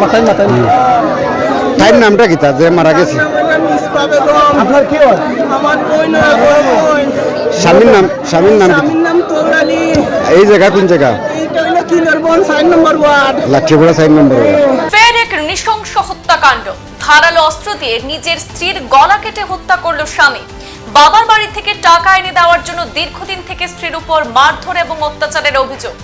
মাথায় মাথায়। তাইর নামটা কি তার? যে মারা গেছে। আপনার কি হয়? স্বামীর নাম স্বামীর নাম এই জায়গা কোন জায়গা? এইটা হলো কিলোর bone sign number ward Lathiguda side number ফের এক নৃশংস হত্যাকাণ্ড। ধারালো অস্ত্র দিয়ে নিজের স্ত্রীর গলা কেটে হত্যা করল স্বামী। বাবার বাড়ি থেকে টাকা এনে দেওয়ার জন্য দীর্ঘদিন থেকে স্ত্রীর উপর মারধর এবং অত্যাচারের অভিযোগ।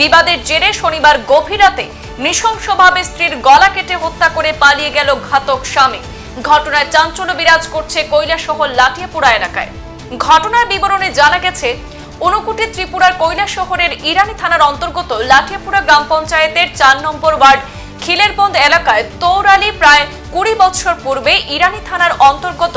বিবাদের জেরে শনিবার গভীর রাতে নৃশংসভাবে স্ত্রীর গলা কেটে হত্যা করে পালিয়ে গেল ঘাতক স্বামী। ঘটনায় চাঞ্চল্য বিরাজ করছে কৈলাসহর লাঠিয়াপুরা এলাকায়। ঘটনার বিবরণে জানা গেছে, অনুকুটি ত্রিপুরার কৈলাস শহরের ইরানি থানার অন্তর্গত লাঠিয়াপুরা গ্রাম পঞ্চায়েতের চার নম্বর ওয়ার্ড খিলেরবন্দ এলাকায় তৌরালি প্রায় কুড়ি বছর পূর্বে ইরানি থানার অন্তর্গত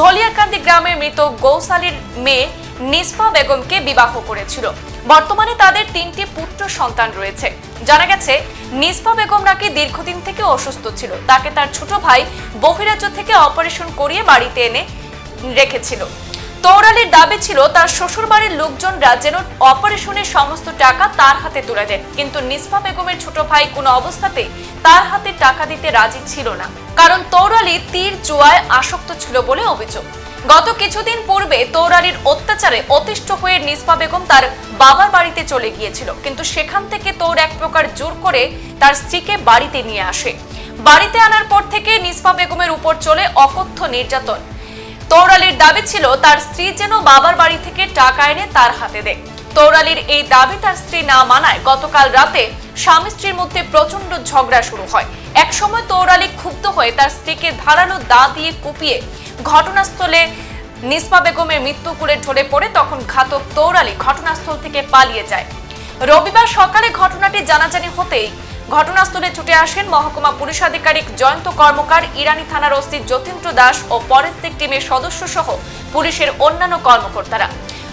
ধলিয়াকান্দি গ্রামের মৃত গৌসালির মেয়ে নিসপা বেগমকে বিবাহ করেছিল। বর্তমানে তাদের তিনটি পুত্র সন্তান রয়েছে। জানা গেছে নিসপা বেগম নাকি দীর্ঘদিন থেকে অসুস্থ ছিল। তাকে তার ছোট ভাই বহিরাজ্য থেকে অপারেশন করিয়ে বাড়িতে এনে রেখেছিল। তৌরালির দাবি ছিল, তার শ্বশুরবাড়ির লোকজনরা যেন অপারেশনের সমস্ত টাকা তার হাতে তুলে দেন। কিন্তু নিসফা বেগমের ছোট ভাই কোনো অবস্থাতে তার হাতে টাকা দিতে রাজি ছিল না। কারণ তৌরালি তীর জুয়ায় আসক্ত ছিল বলে অভিযোগ। গত কিছুদিন পূর্বে তৌরালির অত্যাচারে অতিষ্ঠ হয়ে নিসফা বেগম তার বাবার বাড়িতে চলে গিয়েছিল। কিন্তু সেখান থেকে তোর এক প্রকার জোর করে তার স্ত্রীকে বাড়িতে নিয়ে আসে। বাড়িতে আনার পর থেকে নিসফা বেগমের উপর চলে অকথ্য নির্যাতন। তৌরালির দাবি ছিল তার স্ত্রী যেন বাবার বাড়ি থেকে টাকা এনে তার হাতে দেয়। তৌরালির এই দাবি তার স্ত্রী না মানায় গতকাল রাতে স্বামী স্ত্রীর মধ্যে প্রচণ্ড ঝগড়া শুরু হয়। একসময় তৌরালি ক্ষুব্ধ হয়ে তার স্ত্রীকে ধারালো দা দিয়ে কুপিয়ে ঘটনাস্থলে নিসপা বেগমের মৃত্যু কুলে ঢলে পড়ে, তখন ঘাতক তৌরালি ঘটনাস্থল থেকে পালিয়ে যায়। রবিবার সকালে ঘটনাটি জানাজানি হতেই ঘটনাস্থলে ছুটে আসেন মহকুমা পুলিশ আধিকারিক জয়ন্ত কর্মকার, ইরানি থানার ওসি যতীন্দ্র দাস ও ফরেন্সিক টিমের সদস্য সহ পুলিশের অন্যান্য কর্মকর্তারা।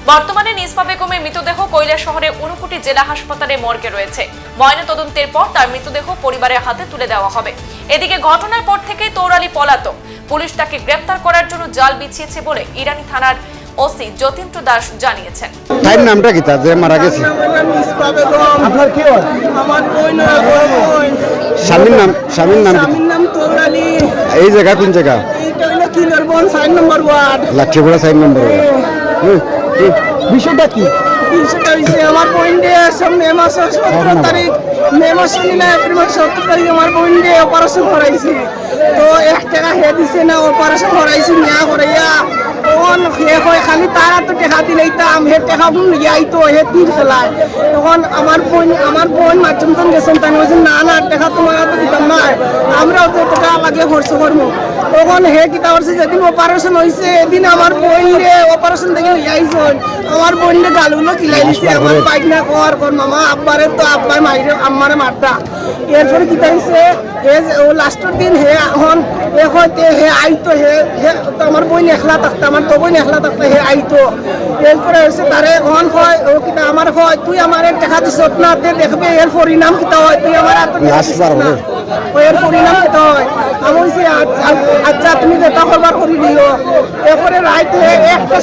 বর্তমানে নিসপা বেগমের মৃতদেহ কৈলা শহরে ঊনকোটি জেলা হাসপাতালে মর্গে রয়েছে। ময়নাতদন্তের পর তার মৃতদেহ পরিবারের হাতে তুলে দেওয়া হবে। এদিকে ঘটনার পর থেকেই তৌরালি পলাতক। পুলিশ তাকে গ্রেপ্তার করার জন্য জাল বিছিয়েছে বলে ইরানি থানার ওসি যতীন্দ্র দাস জানিয়েছেন। তাইর নামটা কি? তার যে মারা গেছে। আপনার কি হয়? আমার বড় বোন স্বামীর নাম স্বামীর নাম কি? স্বামীর নাম তৌরালি এই জায়গা কোন জায়গা? এইটা হলো কিলোর bone sign number ward Lathiguda side number বিষয়টা কি? বিষয়টা হয়েছে আমার দিয়ে মে মাসের সতেরো তারিখ মে মাসে না এপ্রিল মাসের সতেরো তারিখ আমার দিয়ে অপারেশন করাইছি। তো এক টাকা হে দিছে না অপারেশন করাইছি নিয়া করাইয়া তখন হে হয় খালি তারা তো টেকা দিলাইতাম হে টেকা বোন লিয়াই তো হে তীর খেলায়। তখন আমার বোন আমার বোন মাধ্যমতন গেছেন তাই বলছেন না না টেকা তোমার তো দিতাম না আমরাও তো টাকা লাগে খরচ করব তখন হে কিতা করছে যেদিন অপারেশন হয়েছে এদিন আমার বোন রে অপারেশন থেকে লিয়াইছেন আমার বোন রে গালুলো কিলাই দিছে আমার বাইক না কর কর মামা আব্বারে তো আব্বার মাইরে আম্মারে মারতা। এরপরে কিতা হয়েছে হে ও লাস্টের দিন হে এখন হয়তো হে আইতো হে হে তো আমার বোন একলা থাকতো আমার তো বোন একলা থাকতো হে আইতো। এরপরে হয়েছে তারে অন হয় ও কিতা আমার হয় তুই আমার দেখা দিস না দেখবে এর পরিণাম কিতা হয়? তুই আমার হাতে পরিণাম হয়। আমি বলছি, আচ্ছা- আচ্ছা তুমি যেটা করবার করি দিও। এরপরে রাইতে একটা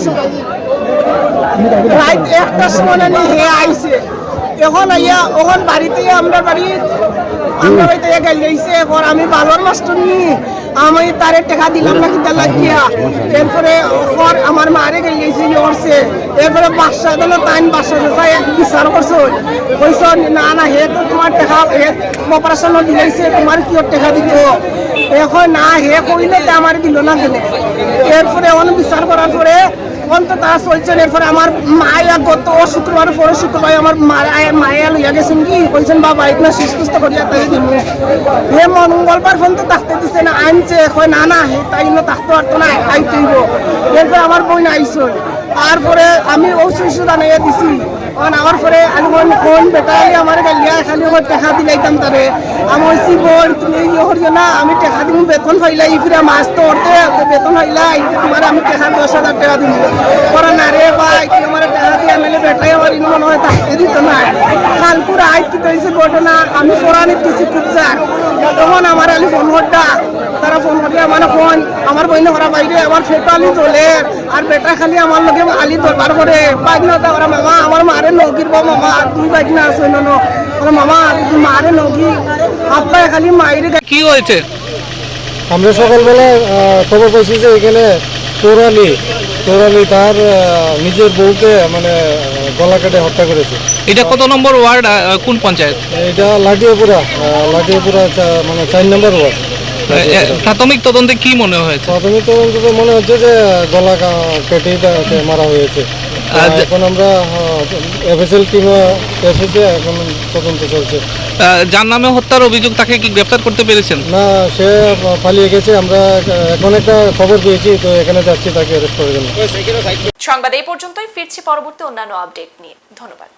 একটা সময় আইছে। এখন আইয়া ওখান বাড়িতে আমরা বাড়ি, আমরা বাড়িতে গেল যাইছে এখন আমি বালর মাস্টার নি। আমি তারে টাকা দিলাম না কিতা লাগিয়া। এরপরে ওর আমার মারে গেল যাইছে করছে এরপরে বাসা দিল তাইন বাসা যাই বিচার করছ কইছ না না, হে তো তোমার টাকা, হে অপারেশন দিলাইছে, তোমার কি টাকা দিত এখন না, হে কইলে তো আমার দিল না কেন? এরপরে অনেক বিচার করার পরে অন্তত তারা চলছেন এরপরে আমার মায়া গত শুক্রবার পরে শুক্রবার আমার মায়া লইয়া গেছেন কি? বলছেন, বাবা, এগুলো সুস্থ করিয়া তাই দিব। হে মঙ্গলবার ফোন তো থাকতে দিছে না, আনছে, কয়, না না, হে তাই না, থাকতে পারতো না আইতেইব এরপরে আমার বই না আইসন তারপরে আমি ঔষধ আনাইয়া দিছি। কারণ আমার পরে আমি ফোন বেটাই আমার গালিয়া খালি আমার টেকা দিলাইতাম তারে। আমি বলছি বোন তুমি ইয়ে করিও আমি টেকা দিব, বেতন হইলা ইফিরে মাছ তো উঠতে বেতন হইলা তোমার আমি টেকা দশ হাজার টাকা দিব। পরে না রে ভাই আমার টেকা দিয়ে আমি বেটাই, আমার ইনমন মনে হয় তাকে দিত না। কালকুর আয় কি কইছে ঘটনা আমি পড়ানি কিছু খুব যাক তখন আমার আলি ফোন করতা তারা ফোন করলে আমার ফোন আমার বইনে করা বাইরে আমার ফেটো আলি চলে আর বেটা খালি আমার লগে আলি দরকার করে। বাইক না ওরা মামা আমার মারে নগির বা মামা তুই বাইক না আছে না মামা তুই মারে নগি হাত পায়ে খালি মাইরে কি হয়েছে? আমরা সকালবেলা খবর পাইছি যে এখানে তোরালি তোরালি তার নিজের বউকে মানে গলা কেটে হত্যা করেছে। এটা কত নম্বর ওয়ার্ড কোন পঞ্চায়েত? এটা লাটিয়াপুরা লাটিয়াপুরা মানে চার নম্বর ওয়ার্ড। প্রাথমিক তদন্তে কি মনে হয়েছে? প্রাথমিক তদন্তে মনে হচ্ছে যে গলা কেটে মারা হয়েছে। আর এখন আমরা এফএসএল কিংবা এসেছে এখন তদন্ত চলছে। যার নামে হত্যার অভিযোগ তাকে কি গ্রেফতার করতে পেরেছেন? না সে পালিয়ে গেছে। আমরা এখন একটা খবর পেয়েছি তো এখানে যাচ্ছি তাকে অ্যারেস্ট করার জন্য। সংবাদ এই পর্যন্তই ফিরছি পরবর্তী অন্যান্য আপডেট নিয়ে। ধন্যবাদ।